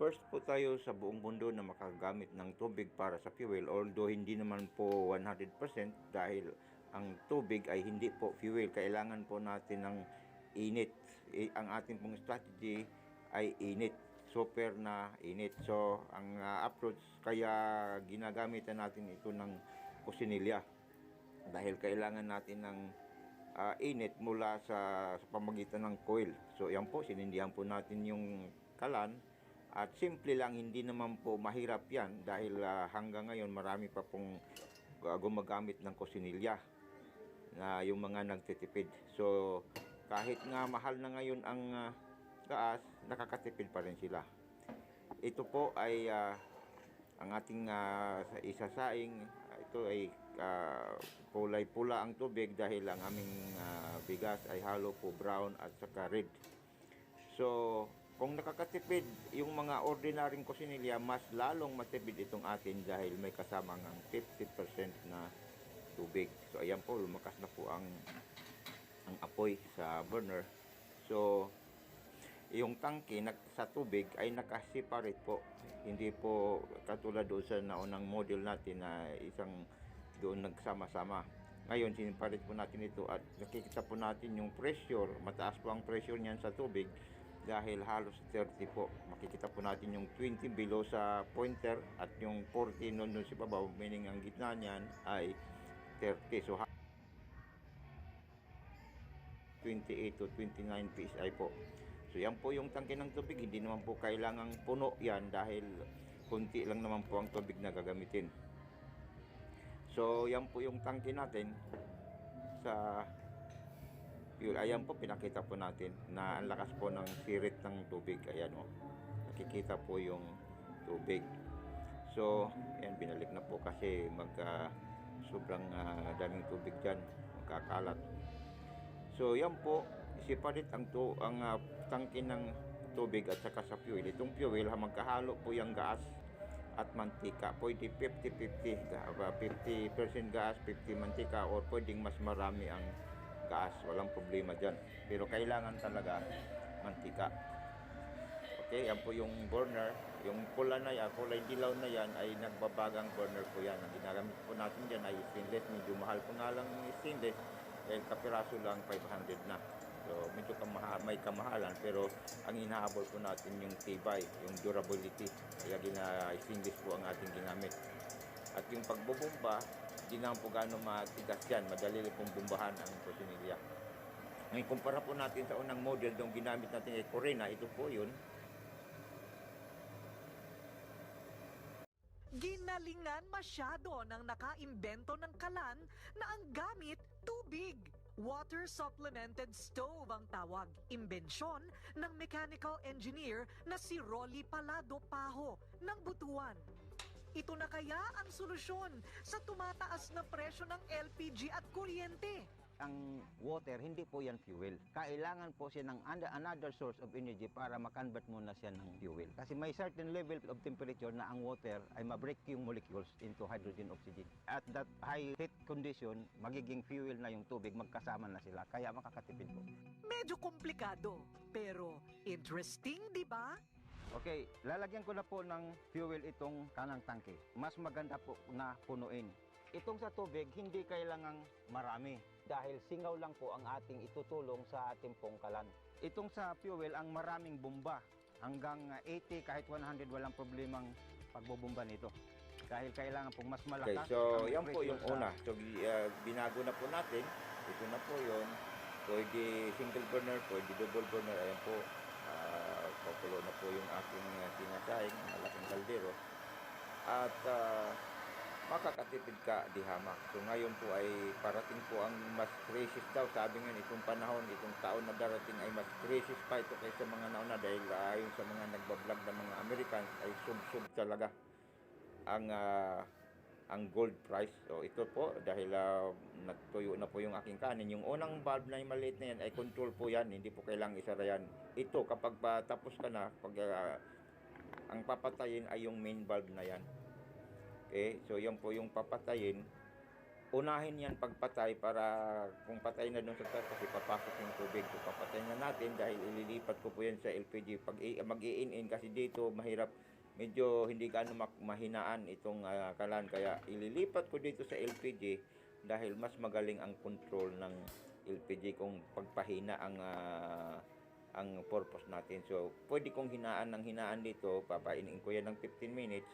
First po tayo sa buong mundo na makagamit ng tubig para sa fuel although hindi naman po 100% dahil ang tubig ay hindi po fuel. Kailangan po natin ng init. Ang ating pong strategy ay init. Super na init. So, ang ah, approach kaya ginagamit natin ito ng kusinilya dahil kailangan natin ng ah, init mula sa, sa pamagitan ng coil. So, yan po, sinindihan po natin yung kalan at simple lang, hindi naman po mahirap yan dahil ah, hanggang ngayon marami pa pong ah, gumagamit ng kusinilya na yung mga nagtitipid. So, kahit nga mahal na ngayon ang ah, gas, nakakatipid pa rin sila. Ito po ay ah, ang ating sa isasaing. Ito ay ah, kulay pula ang tubig dahil ang aming ah, bigas ay halo po brown at saka red. So, kung nakakatipid yung mga ordinaryong kusinilya, mas lalong matipid itong atin dahil may kasama ng 50% na tubig. So, ayan po, lumakas na po ang ang apoy sa burner. So, yung tangke sa tubig ay nakaseparate po. Hindi po katulad doon sa naunang model natin na isang doon nagsama-sama. Ngayon, siniparit po natin ito at nakikita po natin yung pressure. Mataas po ang pressure niyan sa tubig dahil halos 30 po. Makikita po natin yung 20 below sa pointer at yung 40 nun, nun sa babaw, meaning ang gitna niyan ay 30. So, ha- 28 to 29 PSI po. So yan po yung tangke ng tubig, hindi naman po kailangang puno yan dahil kunti lang naman po ang tubig na gagamitin. So yan po yung tangke natin sa fuel. Ayan po, pinakita po natin na ang lakas po ng sirit ng tubig. Ayan o, nakikita po yung tubig. So, ayan, binalik na po kasi magka sobrang ah, daming tubig dyan, magkakalat. So yan po, separate ang to ang ah, tangke ng tubig at saka sa fuel. Itong fuel, ha, magkahalo po yung gas at mantika. Pwede 50-50, ga- ah, 50% gas, 50 mantika or pwedeng mas marami ang gas. Walang problema dyan. Pero kailangan talaga mantika. Okay, yan po yung burner. Yung pula na yan, kulay dilaw na yan ay nagbabagang burner po yan. Ang ginagamit po natin dyan ay stainless. Medyo mahal po nga lang yung stainless dahil kapiraso lang 500 na. So medyo kamaha, may kamahalan pero ang hinahabol po natin yung tibay, yung durability. Kaya gina stainless po ang ating ginamit. At yung pagbubumba, hindi naman po gano'ng matigas yan. Madali pong bumbahan ang kusinilya. Ngayon, kumpara po natin sa unang model, yung ginamit natin ay Corina, ito po yun. Ginalingan masyado ng nakaimbento ng kalan na ang gamit tubig. Water supplemented stove ang tawag, imbensyon ng mechanical engineer na si Rolly Palado Paho ng Butuan. Ito na kaya ang solusyon sa tumataas na presyo ng LPG at kuryente. ang water, hindi po yan fuel. Kailangan po siya ng another source of energy para makonvert muna siya ng fuel. Kasi may certain level of temperature na ang water ay ma-break yung molecules into hydrogen, oxygen. At that high heat condition, magiging fuel na yung tubig, magkasama na sila. Kaya makakatipid po. Medyo komplikado, pero interesting, di ba? Okay, lalagyan ko na po ng fuel itong kanang tangke. Mas maganda po na punuin. Itong sa tubig, hindi kailangang marami dahil singaw lang po ang ating itutulong sa ating pong kalan. Itong sa fuel, ang maraming bomba. Hanggang uh, 80 kahit 100 walang problemang pagbubumba nito. Dahil kailangan pong mas Okay, malakas. so ang yan po yung sa- una. So uh, binago na po natin. Ito na po yun. Pwede single burner, pwede double burner. Ayan po. Uh, po yung aking uh, tinasaing, malaking kaldero. At uh, makakatipid ka di hamak. So ngayon po ay parating po ang mas crisis daw. Sabi nga itong panahon, itong taon na darating ay mas crisis pa ito kaysa mga nauna dahil uh, ayon sa mga nagbablog ng mga Americans ay sub-sub talaga ang ah, ang gold price. So ito po dahil ah, nagtuyo na po yung aking kanin. Yung unang valve na yung maliit na yan ay control po yan. Hindi po kailangang isara yan. Ito kapag pa tapos ka na, pag ah, ang papatayin ay yung main valve na yan. Okay, so yan po yung papatayin unahin yan pagpatay para kung patay na doon sa kasi papasok yung tubig. So, papatay na natin dahil ililipat ko po yan sa LPG. Pag mag-i-in-in kasi dito mahirap medyo hindi gaano mahinaan itong ah, kalan kaya ililipat ko dito sa LPG dahil mas magaling ang control ng LPG kung pagpahina ang ah, ang purpose natin. So, pwede kong hinaan ng hinaan dito, papainin ko yan ng 15 minutes.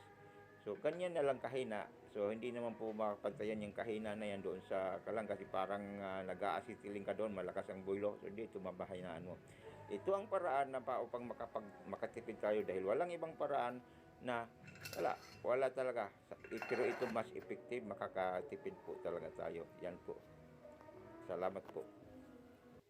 So, ganyan na lang kahina. So, hindi naman po makapantayan yung kahina na yan doon sa kalang kasi parang uh, nag-aasitiling ka doon, malakas ang bulo. So, dito mabahinaan mo. Ito ang paraan na pa upang makapag, makatipid tayo dahil walang ibang paraan na wala, wala talaga. Pero ito mas effective, makakatipid po talaga tayo. Yan po. Salamat po.